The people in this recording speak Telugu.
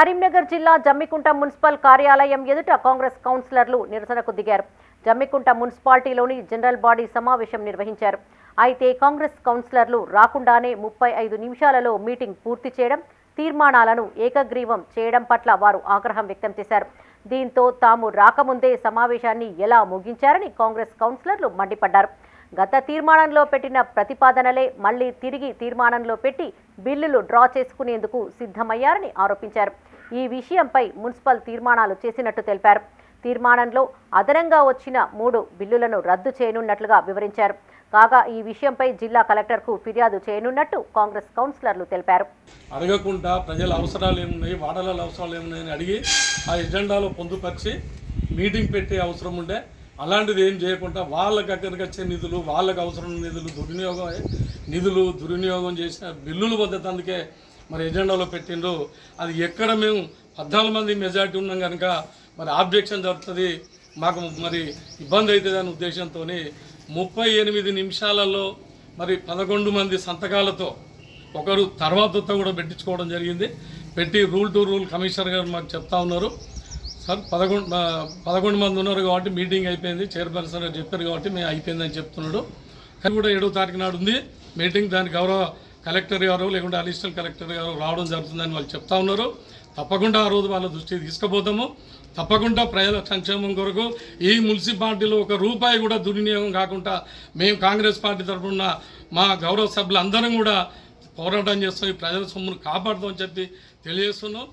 కరీంనగర్ జిల్లా జమ్మికుంట మున్సిపల్ కార్యాలయం ఎదుట కాంగ్రెస్ కౌన్సిలర్లు నిరసనకు దిగారు. జమ్మికుంట మున్సిపాలిటీలోని జనరల్ బాడీ సమావేశం నిర్వహించారు. అయితే కాంగ్రెస్ కౌన్సిలర్లు రాకుండానే ముప్పై ఐదు నిమిషాలలో మీటింగ్ పూర్తి చేయడం తీర్మానాలను ఏకగ్రీవం చేయడం పట్ల వారు ఆగ్రహం వ్యక్తం చేశారు. దీంతో తాము రాకముందే సమావేశాన్ని ఎలా ముగించారని కాంగ్రెస్ కౌన్సిలర్లు మండిపడ్డారు. గత తీర్మానంలో పెట్టిన ప్రతిపాదనలే మళ్ళీ తిరిగి తీర్మానంలో పెట్టి బిల్లులు డ్రా చేసుకునేందుకు సిద్ధమయ్యారని ఆరోపించారు. ఈ విషయంపై మున్సిపల్ తీర్మానాలు చేసినట్టు తెలిపారు. తీర్మానంలో అదనంగా వచ్చిన మూడు బిల్లులను రద్దు చేయనున్నట్లుగా వివరించారు. కాగా ఈ విషయంపై జిల్లా కలెక్టర్కు ఫిర్యాదు చేయనున్నట్టు కాంగ్రెస్ కౌన్సిలర్లు తెలిపారు. అడగకుండా ప్రజల అవసరాలు ఏమున్నాయి వాడల అవసరాలు ఏమున్నాయని అడిగి ఆ ఎజెండాలో పొందుపరిచి మీటింగ్ పెట్టే అవసరం ఉండే. అలాంటిది ఏం చేయకుండా వాళ్ళ దగ్గరకు వచ్చే నిధులు వాళ్ళకి అవసరం నిధులు దుర్వినియోగం నిధులు దుర్వినియోగం చేసిన బిల్లులు పద్ధతి అందుకే మరి ఎజెండాలో పెట్టిండ్రు. అది ఎక్కడ మేము పద్నాలుగు మంది మెజార్టీ ఉన్నాం కనుక మరి ఆబ్జెక్షన్ జరుగుతుంది. మాకు మరి ఇబ్బంది అవుతుంది అనే ఉద్దేశంతో ముప్పై ఎనిమిది నిమిషాలలో మరి పదకొండు మంది సంతకాలతో ఒకరు తర్వాత కూడా పెట్టించుకోవడం జరిగింది. పెట్టి రూల్ టు రూల్ కమిషనర్ గారు మాకు చెప్తా ఉన్నారు. సార్ పదకొండు పదకొండు మంది ఉన్నారు కాబట్టి మీటింగ్ అయిపోయింది. చైర్పర్సన్ గారు చెప్పారు కాబట్టి మేము అయిపోయిందని చెప్తున్నాడు. కానీ కూడా ఏడో తారీఖు నాడు ఉంది మీటింగ్. దానికి గౌరవ కలెక్టర్ గారు లేకుంటే అడిషనల్ కలెక్టర్ గారు రావడం జరుగుతుందని వాళ్ళు చెప్తా ఉన్నారు. తప్పకుండా ఆ రోజు వాళ్ళ దృష్టికి తీసుకుపోతాము. తప్పకుండా ప్రజల సంక్షేమం కొరకు ఈ మున్సిపాలిటీలో ఒక రూపాయి కూడా దుర్వినియోగం కాకుండా మేము కాంగ్రెస్ పార్టీ తరఫున మా గౌరవ సభ్యులందరం కూడా పోరాటం చేస్తాం. ఈ ప్రజల సొమ్మును కాపాడుతామని చెప్పి తెలియజేస్తున్నాం.